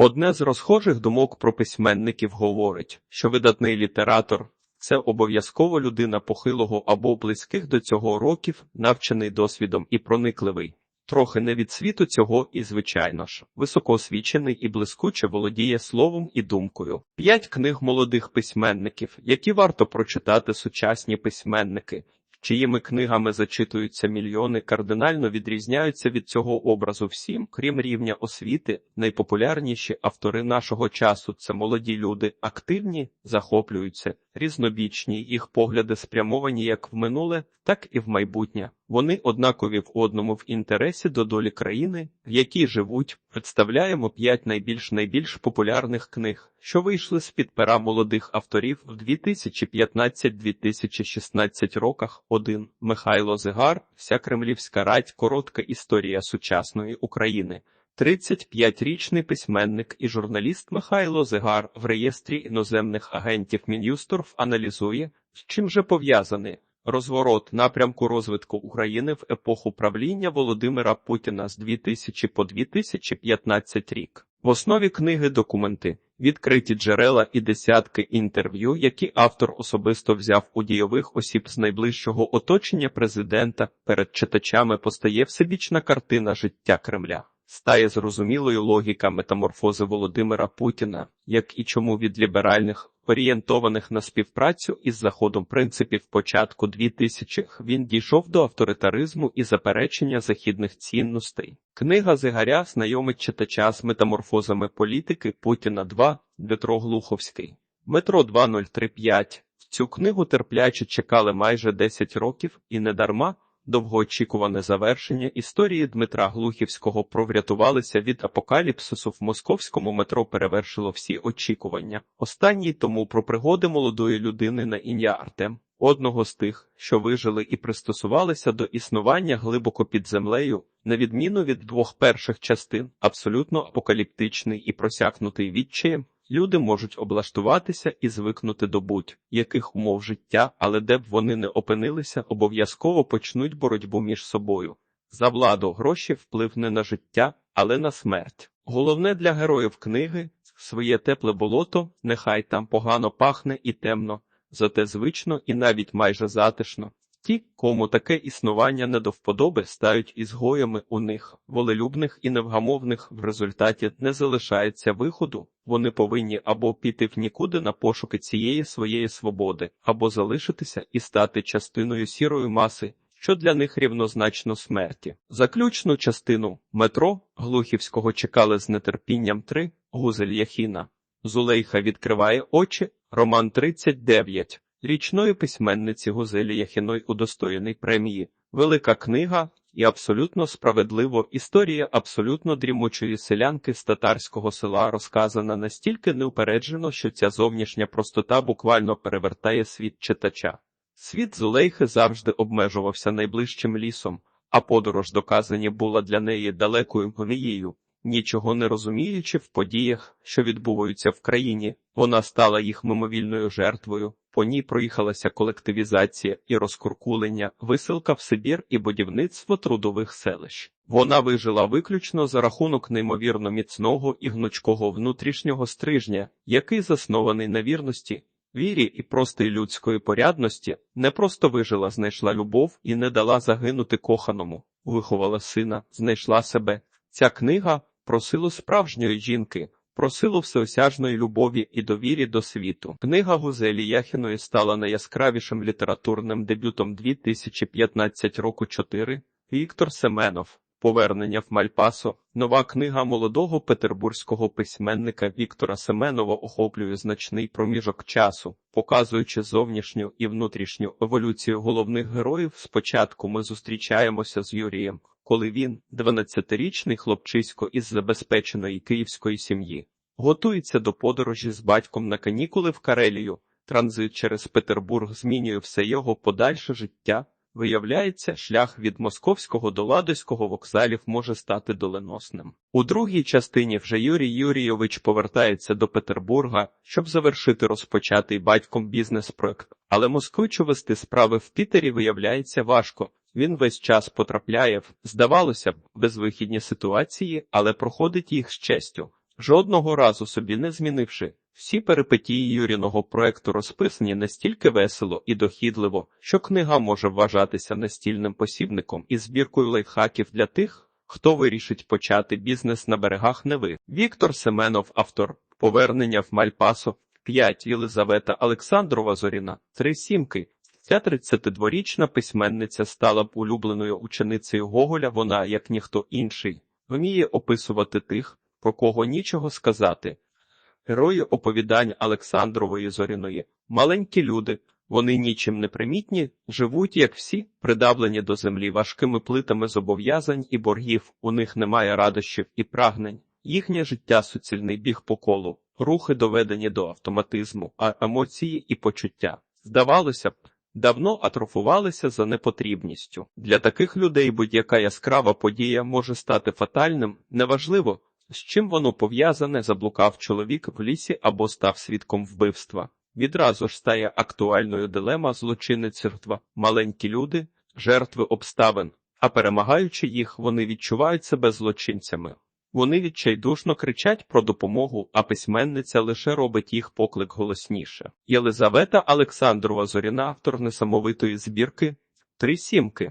Одне з розхожих думок про письменників говорить, що видатний літератор це обов'язково людина похилого або близьких до цього років, навчений досвідом і проникливий. Трохи не від світу цього і, звичайно ж, високоосвічений і блискуче володіє словом і думкою. П'ять книг молодих письменників, які варто прочитати сучасні письменники, чиїми книгами зачитуються мільйони, кардинально відрізняються від цього образу. Всім, крім рівня освіти, найпопулярніші автори нашого часу це молоді люди, активні, захоплюються, різнобічні, їх погляди спрямовані як в минуле, так і в майбутнє. Вони однакові в одному в інтересі до долі країни, в якій живуть. Представляємо п'ять найбільш найбільш популярних книг, що вийшли з під пера молодих авторів в 2015-2016 роках. 1. Михайло Зигар, Вся кремлівська рать, коротка історія сучасної України. 35-річний письменник і журналіст Михайло Зигар в реєстрі іноземних агентів Мін'юсторф аналізує, з чим же пов'язаний розворот напрямку розвитку України в епоху правління Володимира Путіна з 2000 по 2015 рік. В основі книги документи, відкриті джерела і десятки інтерв'ю, які автор особисто взяв у дійових осіб з найближчого оточення президента. Перед читачами постає всебічна картина життя Кремля. Стає зрозумілою логіка метаморфози Володимира Путіна, як і чому від ліберальних, орієнтованих на співпрацю із заходом принципів початку 2000-х він дійшов до авторитаризму і заперечення західних цінностей. Книга Зигаря знайомить читача з метаморфозами політики Путіна 2 Дмитро Глуховський. Метро 2035. Цю книгу терпляче чекали майже 10 років і недарма. Довгоочікуване завершення історії Дмитра Глухівського про врятувалися від апокаліпсису в московському метро перевершило всі очікування. Останній тому про пригоди молодої людини на ім'я Артем, одного з тих, що вижили і пристосувалися до існування глибоко під землею, на відміну від двох перших частин, абсолютно апокаліптичний і просякнутий відчаєм. Люди можуть облаштуватися і звикнути до будь-яких умов життя, але де б вони не опинилися, обов'язково почнуть боротьбу між собою. За владу гроші вплив не на життя, але на смерть. Головне для героїв книги своє тепле болото, нехай там погано пахне і темно, зате звично і навіть майже затишно. Ті, кому таке існування не до вподоби, стають ізгоями у них, волелюбних і невгамовних, в результаті не залишається виходу, вони повинні або піти в нікуди на пошуки цієї своєї свободи, або залишитися і стати частиною сірої маси, що для них рівнозначно смерті. Заключну частину метро Глухівського чекали з нетерпінням три Гузель Яхіна. Зулейха відкриває очі, роман 39 річної письменниці Гузелі Яхіной удостоєний премії, велика книга і абсолютно справедливо історія абсолютно дрімучої селянки з татарського села розказана настільки неупереджено, що ця зовнішня простота буквально перевертає світ читача. Світ Зулейхи завжди обмежувався найближчим лісом, а подорож до Казані була для неї далекою мрією. Нічого не розуміючи в подіях, що відбуваються в країні, вона стала їх мимовільною жертвою. По ній проїхалася колективізація і розкуркулення, висилка в Сибір і будівництво трудових селищ. Вона вижила виключно за рахунок неймовірно міцного і гнучкого внутрішнього стрижня, який заснований на вірності, вірі і простої людської порядності, не просто вижила, знайшла любов і не дала загинути коханому, виховала сина, знайшла себе. Ця книга про силу справжньої жінки, про силу всеосяжної любові і довірі до світу. Книга Гузелі Яхіної стала найяскравішим літературним дебютом 2015 року 4. Віктор Семенов. Повернення в Мальпасо. Нова книга молодого петербурзького письменника Віктора Семенова охоплює значний проміжок часу, показуючи зовнішню і внутрішню еволюцію головних героїв. Спочатку ми зустрічаємося з Юрієм, коли він, 12-річний хлопчисько із забезпеченої київської сім'ї, готується до подорожі з батьком на канікули в Карелію. Транзит через Петербург змінює все його подальше життя. Виявляється, шлях від московського до ладоського вокзалів може стати доленосним. У другій частині вже Юрій Юрійович повертається до Петербурга, щоб завершити розпочатий батьком бізнес-проект. Але москвичу вести справи в Пітері виявляється важко. Він весь час потрапляє в, здавалося б, безвихідні ситуації, але проходить їх з честю. жодного разу собі не змінивши. Всі перипетії Юріного проекту розписані настільки весело і дохідливо, що книга може вважатися настільним посібником і збіркою лайфхаків для тих, хто вирішить почати бізнес на берегах Неви. Віктор Семенов, автор Повернення в Мальпасо, 5 Єлизавета Олександрова Зоріна, три сімки. Ця 32-річна письменниця стала б улюбленою ученицею Гоголя. Вона, як ніхто інший, вміє описувати тих, про кого нічого сказати. Герої оповідань Олександрової Зоріної маленькі люди. Вони нічим не примітні, живуть, як всі, придавлені до землі важкими плитами зобов'язань і боргів. У них немає радощів і прагнень. Їхнє життя суцільний біг по колу, рухи доведені до автоматизму, а емоції і почуття, здавалося б, давно атрофувалися за непотрібністю. Для таких людей будь-яка яскрава подія може стати фатальним, неважливо, з чим воно пов'язане, заблукав чоловік в лісі або став свідком вбивства. Відразу ж стає актуальною дилема злочинець жертва, маленькі люди, жертви обставин, а перемагаючи їх, вони відчувають себе злочинцями. Вони відчайдушно кричать про допомогу, а письменниця лише робить їх поклик голосніше. Єлизавета Олександрова Зоріна, автор несамовитої збірки Три сімки.